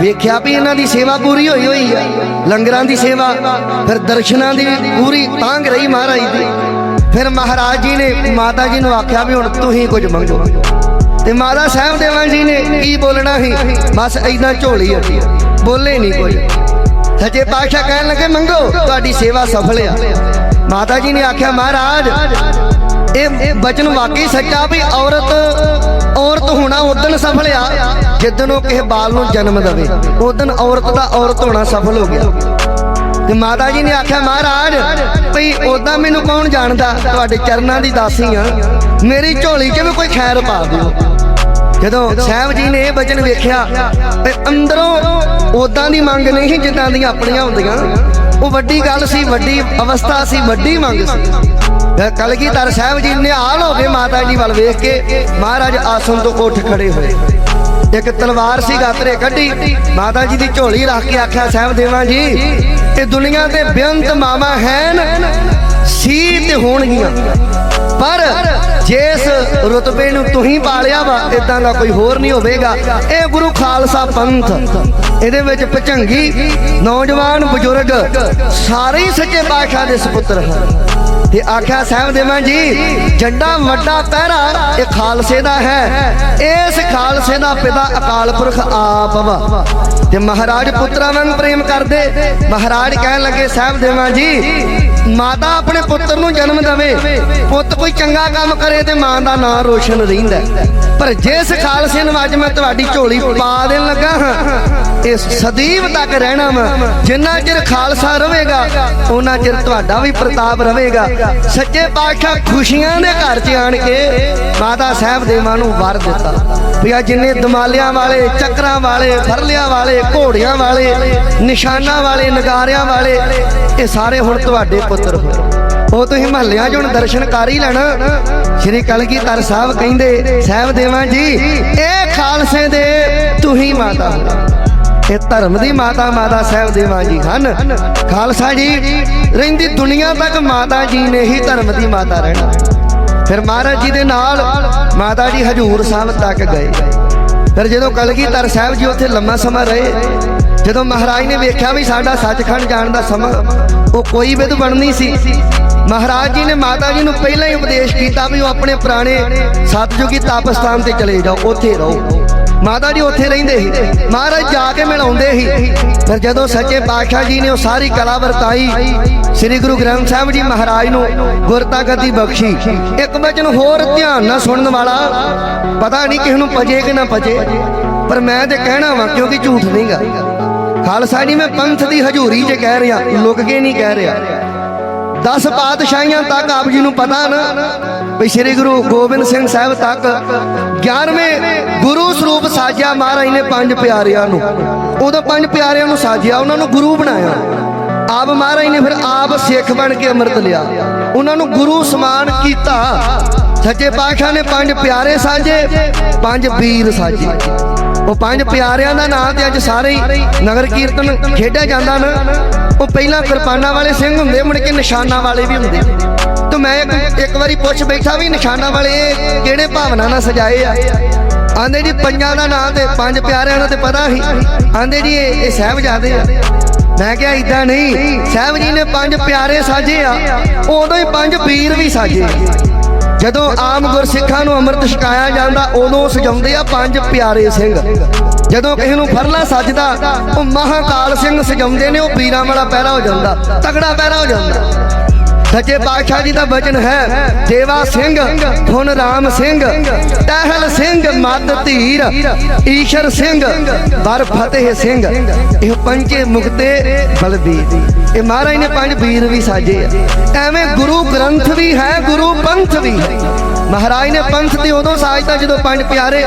ਵੇਖਿਆ ਵੀ ਇਹਨਾਂ ਦੀ ਸੇਵਾ ਪੂਰੀ ਹੋਈ ਹੋਈ ਹੈ ਲੰਗਰਾਂ ਦੀ ਸੇਵਾ, ਫਿਰ ਦਰਸ਼ਨਾਂ ਦੀ ਪੂਰੀ ਤਾਂਗ ਰਹੀ ਮਹਾਰਾਜ ਦੀ। ਫਿਰ ਮਹਾਰਾਜ ਜੀ ਨੇ ਮਾਤਾ ਜੀ ਨੂੰ ਆਖਿਆ ਵੀ ਹੁਣ ਤੁਸੀਂ ਕੁਝ ਮੰਗੋ। ਤੇ ਮਾਤਾ ਸਾਹਿਬ ਦੇਵਾਂ ਜੀ ਨੇ ਕੀ ਬੋਲਣਾ ਸੀ? ਬਸ ਐਦਾਂ ਝੋਲੀ ਅੱਡੀ ਬੋਲੇ ਨਹੀਂ ਕੋਈ। ਸੱਚੇ ਪਾਤਸ਼ਾਹ ਕਹਿਣ ਲੱਗੇ, ਮੰਗੋ, ਤੁਹਾਡੀ ਸੇਵਾ ਸਫਲ ਆ। ਮਾਤਾ ਜੀ ਨੇ ਆਖਿਆ, ਮਹਾਰਾਜ ਇਹ ਇਹ ਬਚਨ ਵਾਕਈ ਸੱਚਾ ਵੀ ਔਰਤ ਔਰਤ ਹੋਣਾ ਉਦਣ ਸਫਲ ਆ। ਜਿੱਦਣ ਉਹ ਕਿਸੇ ਬਾਲ ਨੂੰ ਜਨਮ ਦੇਵੇ ਉਦਣ ਔਰਤ ਦਾ ਔਰਤ ਹੋਣਾ ਸਫਲ ਹੋ ਗਿਆ। ਤੇ ਮਾਤਾ ਜੀ ਨੇ ਆਖਿਆ, ਮਹਾਰਾਜ, ਭਈ ਉਦਾਂ ਮੈਨੂੰ ਕੌਣ ਜਾਣਦਾ? ਤੁਹਾਡੇ ਚਰਨਾਂ ਦੀ ਦਾਸੀ ਆ। ਮੇਰੀ ਝੋਲੀ 'ਚ ਵੀ ਕੋਈ ਖੈਰ ਪਾ ਦਿਓ। ਜਦੋਂ ਸਾਹਿਬ ਜੀ ਨੇ ਇਹ ਬਚਨ ਵੇਖਿਆ, ਤੇ ਅੰਦਰੋਂ ਉਦਾਂ ਦੀ ਮੰਗ ਨਹੀਂ ਸੀ ਜਿੱਦਾਂ ਦੀਆਂ ਆਪਣੀਆਂ ਹੁੰਦੀਆਂ। ਉਹ ਵੱਡੀ ਗੱਲ ਸੀ, ਵੱਡੀ ਅਵਸਥਾ ਸੀ, ਵੱਡੀ ਮੰਗ ਸੀ। ਕਲਗੀਧਰ ਸਾਹਿਬ ਜੀ ਨਿਹਾਲ ਹੋ ਕੇ ਮਾਤਾ ਜੀ ਵੱਲ ਵੇਖ ਕੇ। ਮਹਾਰਾਜ ਆਸਣ ਤੋਂ ਉੱਠ ਖੜੇ ਹੋਏ। ਇੱਕ ਤਲਵਾਰ ਸੀ ਗਾਤਰੇ ਕੱਢੀ। ਮਾਤਾ ਜੀ ਦੀ ਝੋਲੀ ਰੱਖ ਕੇ ਆਖਿਆ, ਸਾਹਿਬ ਦੇਵਾਂ ਜੀ, ਇਹ ਦੁਨੀਆ ਤੇ ਬੇਅੰਤ ਮਾਮਾ ਹੈਨ ਸੀ ਤੇ ਹੋਣਗੀਆਂ। ਪਰ ਜਿਸ ਰੁਤਬੇ ਨੂੰ ਤੁਸੀਂ ਪਾਲਿਆ ਵਾ ਇਦਾਂ ਦਾ ਕੋਈ ਹੋਰ ਨਹੀਂ ਹੋਵੇਗਾ। ਇਹ ਗੁਰੂ ਖਾਲਸਾ ਪੰਥ। ਇਹਦੇ ਵਿੱਚ ਭਚੰਗੀ ਨੌਜਵਾਨ ਬਜ਼ੁਰਗ ਸਾਰੇ ਹੀ ਸੱਚੇ ਪਾਤਸ਼ਾਹ ਦੇ ਸੁਪੁੱਤਰ ਹਨ। ਤੇ ਆਖਿਆ ਸਾਹਿਬ ਦੇਵਾਂ ਜੀ, ਜੰਡਾ ਵੱਡਾ ਪਹਿਰਾ ਇਹ ਖਾਲਸੇ ਦਾ ਹੈ। ਇਸ ਖਾਲਸੇ ਦਾ ਪਿਤਾ ਅਕਾਲ ਪੁਰਖ ਆਪ ਵਾ। ਤੇ ਮਹਾਰਾਜ ਪੁੱਤਰਾਂ ਵਾਂਗ ਪ੍ਰੇਮ ਕਰਦੇ। ਮਹਾਰਾਜ ਕਹਿਣ ਲੱਗੇ, ਸਾਹਿਬ ਦੇਵਾਂ ਜੀ ਮਾਤਾ ਆਪਣੇ ਪੁੱਤਰ ਨੂੰ ਜਨਮ ਦੇਵੇ। ਪੁੱਤ ਕੋਈ ਚੰਗਾ ਕੰਮ ਕਰੇ ਤੇ ਮਾਂ ਦਾ ਨਾਂ ਰੋਸ਼ਨ ਰਹਿੰਦਾ ਪਰ ਜਿਸ ਖਾਲਸੇ ਨੂੰ ਅੱਜ ਮੈਂ ਤੁਹਾਡੀ ਝੋਲੀ ਪਾ ਦੇਣ ਲੱਗਾ ਹਾਂ ਇਹ ਸਦੀਵ ਤੱਕ ਰਹਿਣਾ ਵਾ, ਜਿੰਨਾ ਚਿਰ ਖਾਲਸਾ ਰਹੇਗਾ ਉਹਨਾਂ ਚਿਰ ਤੁਹਾਡਾ ਵੀ ਪ੍ਰਤਾਪ ਰਹੇਗਾ। ਸੱਚੇ ਪਾਤਸ਼ਾਹ ਖੁਸ਼ੀਆਂ ਦੇ ਘਰ 'ਚ ਆਣ ਕੇ ਮਾਤਾ ਸਾਹਿਬ ਦੇਵਾਂ ਨੂੰ ਵਰ ਦਿੱਤਾ। ਵੀ ਆ ਜਿੰਨੇ ਦਮਾਲਿਆਂ ਵਾਲੇ, ਚੱਕਰਾਂ ਵਾਲੇ, ਫਰਲਿਆਂ ਵਾਲੇ, ਘੋੜਿਆਂ ਵਾਲੇ, ਨਿਸ਼ਾਨਾਂ ਵਾਲੇ, ਨਗਾਰਿਆਂ ਵਾਲੇ, ਇਹ ਸਾਰੇ ਹੁਣ ਤੁਹਾਡੇ ਪੁੱਤਰ ਹੋਏ ਉਹ ਤੁਸੀਂ ਮਹੱਲਿਆਂ 'ਚ ਦਰਸ਼ਨ ਕਰ ਹੀ ਲੈਣਾ। ਸ਼੍ਰੀ ਕਲਗੀਧਰ ਸਾਹਿਬ ਕਹਿੰਦੇ, ਸਾਹਿਬ ਦੇਵਾਂ ਜੀ, ਇਹ ਖਾਲਸੇ ਦੇ ਤੁਸੀਂ ਮਾਤਾ ਇਹ ਧਰਮ ਦੀ ਮਾਤਾ ਮਾਤਾ ਸਾਹਿਬ ਦੇਵਾਂ ਜੀ, ਹਨ। ਖਾਲਸਾ ਜੀ, ਰਹਿੰਦੀ ਦੁਨੀਆ ਤੱਕ ਮਾਤਾ ਜੀ ਨੇ ਹੀ ਧਰਮ ਦੀ ਮਾਤਾ ਰਹਿਣਾ। ਫਿਰ ਮਹਾਰਾਜ ਜੀ ਦੇ ਨਾਲ ਮਾਤਾ ਜੀ ਹਜੂਰ ਸਾਹਿਬ ਤੱਕ ਗਏ। ਫਿਰ ਜਦੋਂ ਕਲਗੀਧਰ ਸਾਹਿਬ ਜੀ ਉੱਥੇ ਲੰਮਾ ਸਮਾਂ ਰਹੇ, ਜਦੋਂ ਮਹਾਰਾਜ ਨੇ ਵੇਖਿਆ ਵੀ ਸਾਡਾ ਸੱਚਖੰਡ ਜਾਣ ਦਾ ਸਮਾਂ ਉਹ ਕੋਈ ਵਿਧ ਬਣਨੀ ਸੀ। ਮਹਾਰਾਜ ਜੀ ਨੇ ਮਾਤਾ ਜੀ ਨੂੰ ਪਹਿਲਾਂ ਹੀ ਉਪਦੇਸ਼ ਕੀਤਾ ਵੀ ਉਹ ਆਪਣੇ ਪੁਰਾਣੇ ਸਤਜੁਗੀ ਤਾਪਸਥਾਨ ਤੇ ਚਲੇ ਜਾਓ, ਉੱਥੇ ਰਹੋ। ਮਾਤਾ ਜੀ ਉੱਥੇ ਰਹਿੰਦੇ ਸੀ। ਮਹਾਰਾਜ ਜਾ ਕੇ ਮਿਲਾਉਂਦੇ ਸੀ। ਪਰ ਜਦੋਂ ਸੱਚੇ ਪਾਤਸ਼ਾਹ ਜੀ ਨੇ ਉਹ ਸਾਰੀ ਕਲਾ ਵਰਤਾਈ, ਸ੍ਰੀ ਗੁਰੂ ਗ੍ਰੰਥ ਸਾਹਿਬ ਜੀ ਮਹਾਰਾਜ ਨੂੰ ਗੁਰਤਾ ਗੱਦੀ ਬਖਸ਼ੀ। ਇੱਕ ਵਚਨ ਹੋਰ ਧਿਆਨ ਨਾਲ ਸੁਣਨ ਵਾਲਾ, ਪਤਾ ਨਹੀਂ ਕਿਸ ਨੂੰ ਪਜੇ ਕਿ ਨਾ ਪਜੇ ਪਰ ਮੈਂ ਤੇ ਕਹਿਣਾ ਵਾਂ ਕਿਉਂਕਿ ਝੂਠ ਨਹੀਂਗਾ। ਖਾਲਸਾ ਜੀ ਮੈਂ ਪੰਥ ਦੀ ਹਜ਼ੂਰੀ 'ਚ ਕਹਿ ਰਿਹਾ, ਲੁਕ ਕੇ ਨਹੀਂ ਕਹਿ ਰਿਹਾ। 10 ਪਾਤਸ਼ਾਹੀਆਂ ਤੱਕ ਆਪ ਜੀ ਨੂੰ ਪਤਾ ਨਾ ਵੀ ਸ੍ਰੀ ਗੁਰੂ ਗੋਬਿੰਦ ਸਿੰਘ ਸਾਹਿਬ ਤੱਕ 11ਵੇਂ ਗੁਰੂ ਸਰੂਪ ਸਾਜਿਆ ਮਹਾਰਾਜ ਨੇ ਪੰਜ ਪਿਆਰਿਆਂ ਨੂੰ। ਉਦੋਂ ਪੰਜ ਪਿਆਰਿਆਂ ਨੂੰ ਸਾਜਿਆ, ਉਹਨਾਂ ਨੂੰ ਗੁਰੂ ਬਣਾਇਆ। ਆਪ ਮਹਾਰਾਜ ਨੇ ਫਿਰ ਆਪ ਸਿੱਖ ਬਣ ਕੇ ਅੰਮ੍ਰਿਤ ਲਿਆ। ਉਹਨਾਂ ਨੂੰ ਗੁਰੂ ਸਮਾਨ ਕੀਤਾ। ਸੱਚੇ ਪਾਤਸ਼ਾਹ ਨੇ ਪੰਜ ਪਿਆਰੇ ਸਾਜੇ, ਪੰਜ ਵੀਰ ਸਾਜੇ। ਉਹ ਪੰਜ ਪਿਆਰਿਆਂ ਦਾ ਨਾਂ ਤੇ ਅੱਜ ਸਾਰੇ ਨਗਰ ਕੀਰਤਨ ਖੇਡਿਆ ਜਾਂਦਾ ਨਾ, ਉਹ ਪਹਿਲਾਂ ਕਿਰਪਾਨਾਂ ਵਾਲੇ ਸਿੰਘ ਹੁੰਦੇ, ਮੁੜ ਕੇ ਨਿਸ਼ਾਨਾਂ ਵਾਲੇ ਵੀ ਹੁੰਦੇ। ਤੇ ਮੈਂ ਇੱਕ- ਵਾਰੀ ਪੁੱਛ ਬੈਠਾ ਵੀ ਨਿਸ਼ਾਨਾਂ ਵਾਲੇ ਇਹ ਕਿਹੜੇ ਭਾਵਨਾ ਨਾਲ ਸਜਾਏ ਆ? ਆਂਦੇ ਜੀ ਪੰਜਾਂ ਦਾ ਨਾਂ ਤੇ, ਪੰਜ ਪਿਆਰਿਆਂ ਦਾ ਤੇ ਪਤਾ ਸੀ ਆਂਦੇ ਜੀ ਇਹ ਇਹ ਸਾਹਿਬਜ਼ਾਦੇ ਆ। ਮੈਂ ਕਿਹਾ ਇਦਾਂ ਨਹੀਂ, ਸਾਹਿਬ ਜੀ ਨੇ ਪੰਜ ਪਿਆਰੇ ਸਾਜੇ ਆ, ਉਦੋਂ ਹੀ ਪੰਜ ਵੀਰ ਵੀ ਸਾਜੇ। ਜਦੋਂ ਆਮ ਗੁਰਸਿੱਖਾਂ ਨੂੰ ਅੰਮ੍ਰਿਤ ਛਕਾਇਆ ਜਾਂਦਾ, ਉਦੋਂ ਸਜਾਉਂਦੇ ਆ ਪੰਜ ਪਿਆਰੇ ਸਿੰਘ। ਜਦੋਂ ਕਿਸੇ ਨੂੰ ਫਰਲਾ ਸੱਜਦਾ, ਉਹ ਮਹਾਕਾਲ ਸਿੰਘ ਸਜਾਉਂਦੇ ਨੇ, ਉਹ ਪੀਰਾਂ ਵਾਲਾ ਪਹਿਰਾ ਹੋ ਜਾਂਦਾ, ਤਗੜਾ ਪਹਿਰਾ ਹੋ ਜਾਂਦਾ। ਸੱਚੇ ਪਾਤਸ਼ਾਹ ਜੀ ਦਾ ਬਚਨ ਹੈ, ਦੇਵਾ ਸਿੰਘ, ਹੁਣ ਰਾਮ ਸਿੰਘ ਟਹਿਲ ਸਿੰਘ ਮਦ ਧੀਰ, ਈਸ਼ਰ ਸਿੰਘ ਬਰ ਫਤਿਹ ਸਿੰਘ। ਇਹ ਪੰਜੇ ਮੁਕਤੇ ਬਲਬੀਰ ਇਹ ਮਹਾਰਾਜ ਨੇ ਪੰਜ ਵੀਰ ਵੀ ਸਾਜੇ ਆ। ਐਵੇਂ ਗੁਰੂ ਗ੍ਰੰਥ ਵੀ ਹੈ, ਗੁਰੂ ਪੰਥ ਵੀ ਹੈ। ਮਹਾਰਾਜ ਨੇ ਪੰਥ ਦੀ ਉਦੋਂ ਸਾਜਤਾ ਜਦੋਂ ਪੰਜ ਪਿਆਰੇ,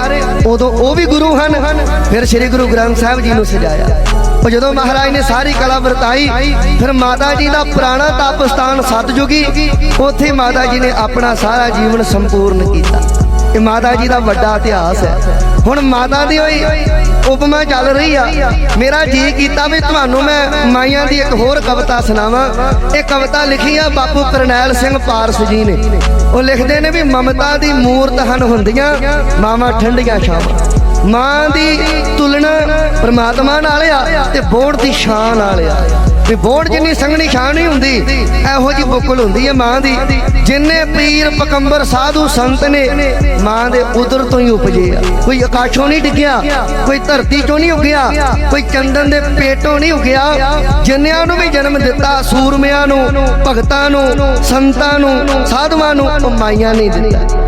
ਉਦੋਂ ਉਹ ਵੀ ਗੁਰੂ ਹਨ। ਫਿਰ ਸ੍ਰੀ ਗੁਰੂ ਗ੍ਰੰਥ ਸਾਹਿਬ ਜੀ ਨੂੰ ਸਜਾਇਆ। ਉਹ ਜਦੋਂ ਮਹਾਰਾਜ ਨੇ ਸਾਰੀ ਕਲਾ ਵਰਤਾਈ, ਫਿਰ ਮਾਤਾ ਜੀ ਦਾ ਪੁਰਾਣਾ ਤਪ ਸਤਜੁਗੀ, ਉੱਥੇ ਮਾਤਾ ਜੀ ਨੇ ਆਪਣਾ ਸਾਰਾ ਜੀਵਨ ਸੰਪੂਰਨ ਕੀਤਾ। ਇਹ ਮਾਤਾ ਜੀ ਦਾ ਵੱਡਾ ਇਤਿਹਾਸ ਹੈ। ਹੁਣ ਮਾਤਾ ਦੀ ਹੋਈ ਉਪਮਾ ਚੱਲ ਰਹੀ ਆ। ਮੇਰਾ ਜੀ ਕੀਤਾ ਵੀ ਤੁਹਾਨੂੰ ਮੈਂ ਮਾਈਆਂ ਦੀ ਇੱਕ ਹੋਰ ਕਵਿਤਾ ਸੁਣਾਵਾਂ। ਇਹ ਕਵਿਤਾ ਲਿਖੀ ਆ ਬਾਪੂ ਕਰਨੈਲ ਸਿੰਘ ਪਾਰਸ ਜੀ ਨੇ। ਉਹ ਲਿਖਦੇ ਨੇ ਵੀ ਮਮਤਾ ਦੀ ਮੂਰਤ ਹਨ ਹੁੰਦੀਆਂ, ਮਾਵਾਂ ਠੰਡੀਆਂ ਛਾਵਾਂ। ਮਾਂ ਦੀ ਤੁਲਨਾ ਪਰਮਾਤਮਾ ਨਾਲ ਆ ਤੇ ਬੋੜ ਦੀ ਸ਼ਾਨ ਨਾਲ ਆ। ਵੀ ਬੋੜ ਜਿੰਨੀ ਸੰਗਣੀ ਸ਼ਾਨ ਨਹੀਂ ਹੁੰਦੀ, ਇਹੋ ਜੀ ਬੁੱਕਲ ਹੁੰਦੀ ਹੈ ਮਾਂ ਦੀ, ਜਿੰਨੇ ਪੀਰ ਪਕੰਬਰ ਸਾਧੂ ਸੰਤ ਨੇ ਮਾਂ ਦੇ ਉਦਰ ਤੋਂ ਹੀ ਉਪਜੇ ਆ। ਕੋਈ ਆਕਾਸ਼ੋਂ ਨਹੀਂ ਡਿੱਗਿਆ, ਕੋਈ ਧਰਤੀ ਚੋਂ ਨਹੀਂ ਉੱਗਿਆ, ਕੋਈ ਚੰਦਨ ਦੇ ਪੇਟੋਂ ਨਹੀਂ ਉੱਗਿਆ। ਜਿੰਨਿਆਂ ਨੂੰ ਵੀ ਜਨਮ ਦਿੱਤਾ, ਸੂਰਮਿਆਂ ਨੂੰ, ਭਗਤਾਂ ਨੂੰ, ਸੰਤਾਂ ਨੂੰ, ਸਾਧੂਆਂ ਨੂੰ ਮਾਈਆਂ ਨਹੀਂ ਦਿੱਤਾ।